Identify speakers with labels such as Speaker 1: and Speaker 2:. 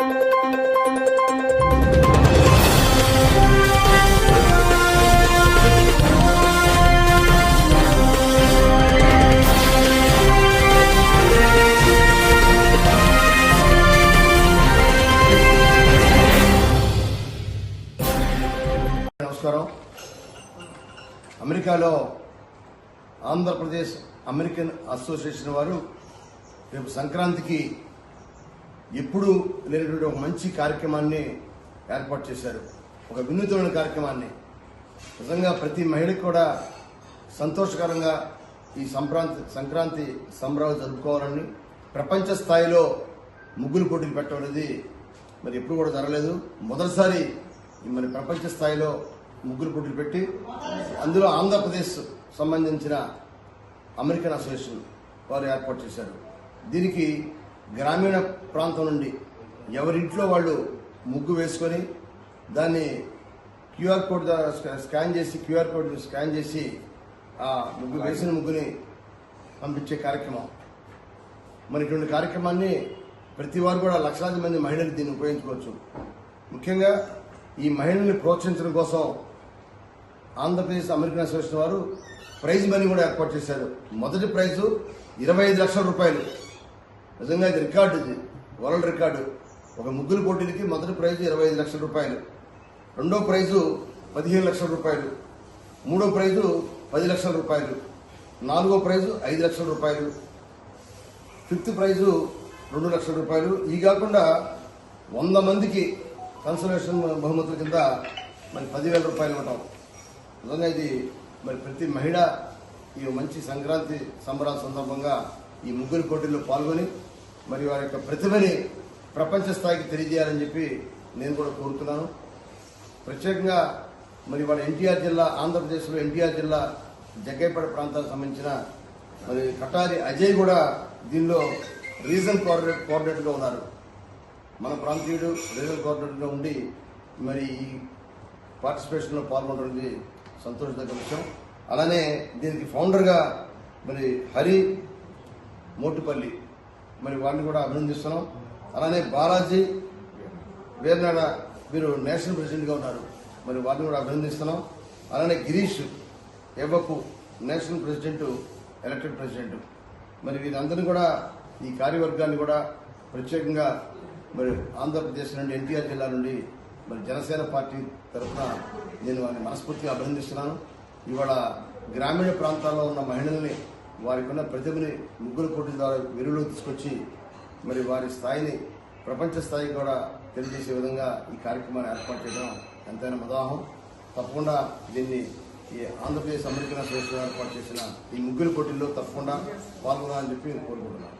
Speaker 1: నమస్కారం. అమెరికాలో Andhra Pradesh American association వారు రేపు సంక్రాంతికి ఎప్పుడు లేనటువంటి ఒక మంచి కార్యక్రమాన్ని ఏర్పాటు చేశారు. ఒక వినూతమైన కార్యక్రమాన్ని. నిజంగా ప్రతి మహిళకి కూడా సంతోషకరంగా ఈ సంక్రాంతి సంక్రాంతి సంబరాలు జరుపుకోవాలని ప్రపంచ స్థాయిలో ముగ్గులు పోటీలు పెట్టడం అనేది మరి ఎప్పుడు కూడా జరగలేదు. మొదటిసారి మరి ప్రపంచ స్థాయిలో ముగ్గులు పోటీలు పెట్టి అందులో ఆంధ్రప్రదేశ్ సంబంధించిన అమెరికన్ అసోసియేషన్ వారు ఏర్పాటు చేశారు. దీనికి గ్రామీణ ప్రాంతం నుండి ఎవరింట్లో వాళ్ళు ముగ్గు వేసుకొని దాన్ని క్యూఆర్ కోడ్ ద్వారా స్కాన్ చేసి క్యూఆర్ కోడ్ స్కాన్ చేసి ఆ ముగ్గు వేసిన ముగ్గుని పంపించే కార్యక్రమం. మరి ఇటువంటి కార్యక్రమాన్ని ప్రతి వారు కూడా లక్షలాది మంది మహిళలు దీన్ని ఉపయోగించుకోవచ్చు. ముఖ్యంగా ఈ మహిళల్ని ప్రోత్సహించడం కోసం ఆంధ్రప్రదేశ్ అమెరికన్ అసోసియేషన్ వారు ప్రైజ్ మనీ కూడా ఏర్పాటు చేశారు. మొదటి ప్రైజు ఇరవై ఐదు లక్షల రూపాయలు. నిజంగా ఇది రికార్డు ఇది. World record. ఒక ముగ్గురు పోటీలకి మొదటి ప్రైజు ఇరవై ఐదు లక్షల రూపాయలు. రెండో ప్రైజు పదిహేను లక్షల రూపాయలు. మూడో ప్రైజు పది లక్షల రూపాయలు. నాలుగో ప్రైజు ఐదు లక్షల రూపాయలు. ఫిఫ్త్ ప్రైజు రెండు లక్షల రూపాయలు. ఈ కాకుండా వంద మందికి కన్సర్వేషన్ బహుమతుల కింద మరి పదివేల రూపాయలు ఇవ్వటం. నిజంగా ఇది మరి ప్రతి మహిళ ఈ మంచి సంక్రాంతి సంబరాల సందర్భంగా ఈ ముగ్గురు పోటీల్లో పాల్గొని మరి వారి యొక్క ప్రతిభని ప్రపంచ స్థాయికి తెలియజేయాలని చెప్పి నేను కూడా కోరుతున్నాను. ప్రత్యేకంగా మరి వాళ్ళ ఎన్టీఆర్ జిల్లా ఆంధ్రప్రదేశ్లో ఎన్టీఆర్ జిల్లా జగ్గైపేట ప్రాంతానికి సంబంధించిన మరి కటారి అజయ్ కూడా దీనిలో రీజనల్ కోఆర్డినేట్ కోఆర్డినేటర్గా ఉన్నారు. మన ప్రాంతీయుడు రీజనల్ కోఆర్డినేటర్గా ఉండి మరి ఈ పార్టిసిపేషన్లో పాల్గొనడానికి సంతోషదగ్గ విషయం. అలానే దీనికి ఫౌండర్గా మరి హరి మోటుపల్లి మరి వారిని కూడా అభినందిస్తున్నాం. అలానే బాలాజీ వేర్నాడ వీరు నేషనల్ ప్రెసిడెంట్గా ఉన్నారు. మరి వారిని కూడా అభినందిస్తున్నాం. అలానే గిరీష్ ఎవ్వకు నేషనల్ ప్రెసిడెంట్ ఎలక్టెడ్ ప్రెసిడెంట్. మరి వీరందరినీ కూడా ఈ కార్యవర్గాన్ని కూడా ప్రత్యేకంగా మరి ఆంధ్రప్రదేశ్ నుండి ఎన్టీఆర్ జిల్లా నుండి మరి జనసేన పార్టీ తరఫున నేను వారిని మనస్ఫూర్తిగా అభినందిస్తున్నాను. ఇవాళ గ్రామీణ ప్రాంతాల్లో ఉన్న మహిళల్ని వారికి ఉన్న ప్రతిభని ముగ్గురు పోటీ ద్వారా వెలుగులో తీసుకొచ్చి మరి వారి స్థాయిని ప్రపంచ స్థాయికి కూడా తెలియజేసే విధంగా ఈ కార్యక్రమాన్ని ఏర్పాటు చేయడం ఎంతైనా ఉదాహం. తప్పకుండా దీన్ని ఈ ఆంధ్రప్రదేశ్ అమెరికన్ అసోసియేషన్ ఏర్పాటు చేసిన ఈ ముగ్గురు పోటీల్లో తప్పకుండా పాల్గొనాలని చెప్పి నేను కోరుకుంటున్నాను.